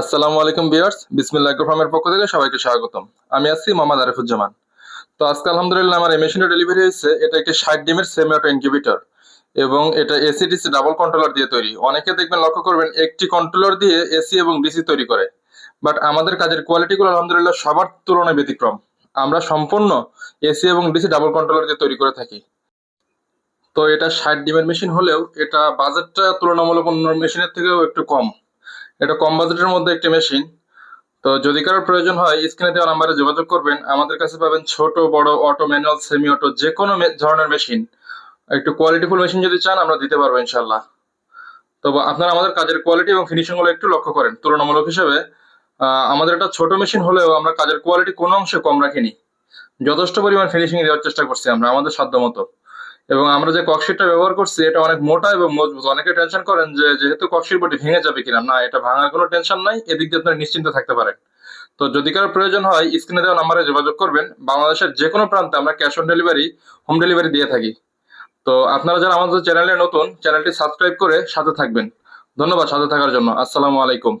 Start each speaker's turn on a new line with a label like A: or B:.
A: আসসালামু আলাইকুম বিয়ার্স বিসমিল্লাহ ফার্মের পক্ষ থেকে সবাইকে স্বাগতম। আমি আছি মোহাম্মদ আরিফুজ্জামান। তো আজকে আলহামদুলিল্লাহ আমার এই মেশিনটা ডেলিভারি হয়েছে, এটা একটি ষাট ডিমের সেমি অটো ইনকিউবেটর এবং এটা এসি ডিসি ডাবল কন্ট্রোলার দিয়ে তৈরি। অনেকে দেখবেন লক্ষ্য করবেন, একটি কন্ট্রোলার দিয়ে এসি এবং ডিসি তৈরি করে। বাট আমাদের কাজের কোয়ালিটিগুলো আলহামদুলিল্লাহ সবার তুলনায় ব্যতিক্রম। আমরা সম্পূর্ণ এসি এবং ডিসি ডাবল কন্ট্রোলার দিয়ে তৈরি করে থাকি। তো এটা ষাট ডিমের মেশিন হলেও এটা বাজেটটা তুলনামূলক অন্য মেশিনের থেকেও একটু কম। এটা কম বাজেটের মধ্যে একটি মেশিন। তো যদি কারোর প্রয়োজন হয়, স্ক্রিনে দেওয়া নাম্বারে যোগাযোগ করবেন। আমাদের কাছে পাবেন ছোট, বড়, অটো, ম্যানুয়াল সেমি অটো যে কোনো ধরনের মেশিন। একটু কোয়ালিটিফুল মেশিন যদি চান, আমরা দিতে পারব ইনশাল্লাহ তবে আপনারা আমাদের কাজের কোয়ালিটি এবং ফিনিশিংগুলো একটু লক্ষ্য করেন। তুলনামূলক হিসেবে আমাদের একটা ছোট মেশিন হলেও আমরা কাজের কোয়ালিটি কোনো অংশে কম রাখিনি। যথেষ্ট পরিমাণ ফিনিশিং দেওয়ার চেষ্টা করছি আমরা, আমাদের সাধ্য মতো এবং আমরা যে ককশিটটা ব্যবহার করছি, এটা অনেক মোটা এবং মজবুত। অনেকে টেনশন করেন যে, যেহেতু ককশিট বডি ভেঙে যাবে কিনা। না, এটা ভাঙার কোনো টেনশন নাই, এদিক দিয়ে আপনারা নিশ্চিন্ত থাকতে পারেন। তো যদি কারও প্রয়োজন হয় স্ক্রিনে দেওয়া নাম্বারে যোগাযোগ করবেন। বাংলাদেশের যে কোনো প্রান্তে আমরা cash on delivery home delivery দিয়ে থাকি। তো আপনারা যারা আমাদের চ্যানেলে নতুন, চ্যানেলটি সাবস্ক্রাইব করে সাথে থাকবেন। ধন্যবাদ সাথে থাকার জন্য। আসসালামু আলাইকুম।